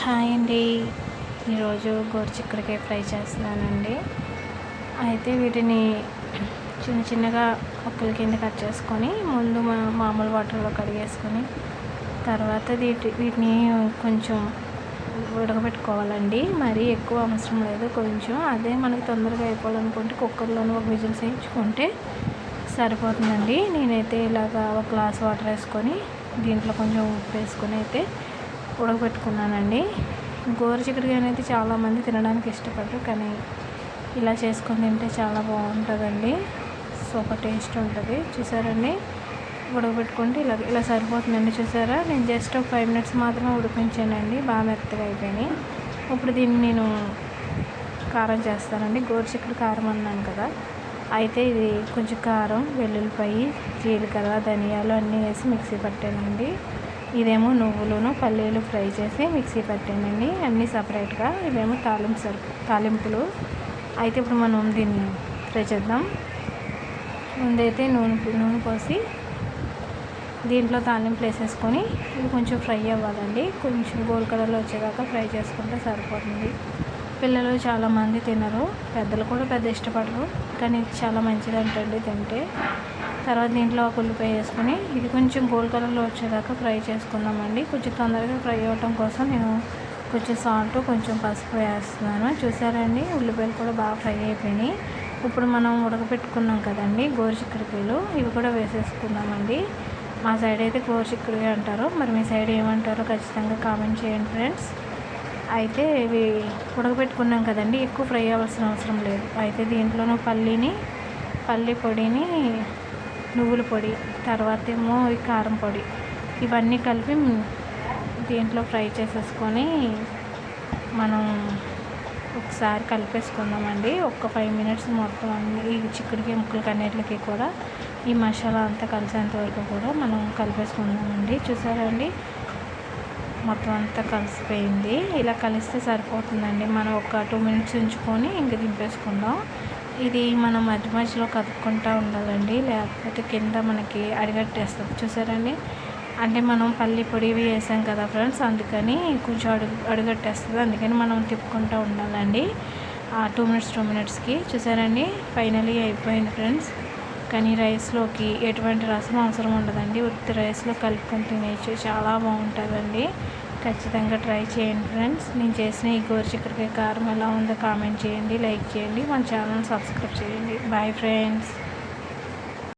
Hi అండి. ఈరోజు గోరుచిక్కుడుకాయ fry చేస్తున్నానండి. అయితే వీటిని చిన్న చిన్నగా ఒక్కల కింద కట్ చేసుకొని ముందు మా మామూలు వాటర్లో కడిగేసుకొని తర్వాత వీటి వీటిని కొంచెం ఉడకబెట్టుకోవాలండి. మరీ ఎక్కువ అవసరం లేదు. కొంచెం అదే మనకి తొందరగా అయిపోవాలనుకుంటే కుక్కర్లోనే ఒక విజిల్స్ వేయించుకుంటే సరిపోతుందండి. నేనైతే ఇలాగా ఒక గ్లాస్ వాటర్ వేసుకొని దీంట్లో కొంచెం ఉప్పు వేసుకొని అయితే ఉడకబెట్టుకున్నానండి. గోరు గోరుచిక్కుడుకాయ అనేది చాలామంది తినడానికి ఇష్టపడరు కానీ ఇలా చేసుకొని తింటే చాలా బాగుంటుందండి. సూపర్ టేస్ట్ ఉంటుంది. చూసారండి? ఉడకబెట్టుకుంటే ఇలా ఇలా సరిపోతుందండి. చూసారా? నేను జస్ట్ ఒక ఫైవ్ మినిట్స్ మాత్రమే ఉడికించానండి. బాగా మెత్తగా అయిపోయినాయి. ఇప్పుడు దీన్ని నేను కారం చేస్తానండి. గోరుచిక్కుడు కారం అన్నాను కదా. అయితే ఇది కొంచెం కారం వెల్లుల్లిపాయి జీలకర్ర ధనియాలు అన్నీ వేసి మిక్సీ పట్టానండి. ఇదేమో నువ్వులను పల్లీలు ఫ్రై చేసి మిక్సీ పట్టానండి అన్నీ సపరేట్గా. ఇవేమో తాలింపు సరుకు తాలింపులు. అయితే ఇప్పుడు మనం దీన్ని ఫ్రై చేద్దాం. ముందైతే నూనె నూనె పోసి దీంట్లో తాలింపు వేసేసుకొని ఇది కొంచెం ఫ్రై అవ్వాలండి. కొంచెం గోల్డ్ కలర్లో వచ్చేదాకా ఫ్రై చేసుకుంటే సరిపోతుంది. పిల్లలు చాలామంది తినరు. పెద్దలు కూడా పెద్ద ఇష్టపడరు. కానీ ఇది చాలా మంచిది అంటండి తింటే. తర్వాత దీంట్లో ఒక ఉల్లిపాయ వేసుకుని ఇది కొంచెం గోల్డ్ కలర్లో వచ్చేదాకా ఫ్రై చేసుకుందామండి. కొంచెం తొందరగా ఫ్రై అవ్వటం కోసం నేను కొంచెం సాల్ట్ కొంచెం పసుపు వేస్తున్నాను. చూసారండి? ఉల్లిపాయలు కూడా బాగా ఫ్రై అయిపోయినాయి. ఇప్పుడు మనం ఉడకపెట్టుకున్నాం కదండి గోరుచిక్కడికాయలు. ఇవి కూడా వేసేసుకుందామండి. మా సైడ్ అయితే గోరుచిక్కడికాయ అంటారు. మరి మీ సైడ్ ఏమంటారో ఖచ్చితంగా కామెంట్ చేయండి ఫ్రెండ్స్. అయితే ఇవి ఉడకబెట్టుకున్నాం కదండి ఎక్కువ ఫ్రై అవ్వాల్సిన అవసరం లేదు. అయితే దీంట్లోనూ పల్లీని పల్లి పొడిని నువ్వుల పొడి తర్వాత ఏమో ఈ కారం పొడి ఇవన్నీ కలిపి దీంట్లో ఫ్రై చేసేసుకొని మనం ఒకసారి కలిపేసుకుందామండి. ఒక్క ఫైవ్ మినిట్స్ మొత్తం అన్ని ఈ చిక్కుడికి ముక్కలకి అన్నిటికి కూడా ఈ మసాలా అంతా కలిసేంత వరకు కూడా మనం కలిపేసుకుందామండి. చూసారండి మొత్తం అంతా కలిసిపోయింది. ఇలా కలిస్తే సరిపోతుందండి. మనం ఒక టూ మినిట్స్ ఉంచుకొని ఇంక దింపేసుకుందాం. ఇది మనం మధ్య మధ్యలో కదుపుకుంటూ ఉండాలండి. లేకపోతే కింద మనకి అడిగట్టేస్తుంది చూసారండి? అంటే మనం పల్లి పొడి వేసాం కదా ఫ్రెండ్స్? అందుకని కొంచెం అడుగు అడుగట్టేస్తుంది. అందుకని మనం తిప్పుకుంటూ ఉండాలండి. టూ మినిట్స్ టూ మినిట్స్కి. చూసారండి? ఫైనలీ అయిపోయింది ఫ్రెండ్స్. కానీ రైస్లోకి ఎటువంటి రసం అవసరం ఉండదండి. ఉత్తి రైస్లో కలుపుకొని తినేయచ్చు చాలా బాగుంటుందండి. ఖచ్చితంగా ట్రై చేయండి ఫ్రెండ్స్. నేను చేసిన ఈ గోరు చిక్కడికాయ కారం ఎలా ఉందో కామెంట్ చేయండి లైక్ చేయండి మన ఛానల్ సబ్స్క్రైబ్ చేయండి. Bye friends.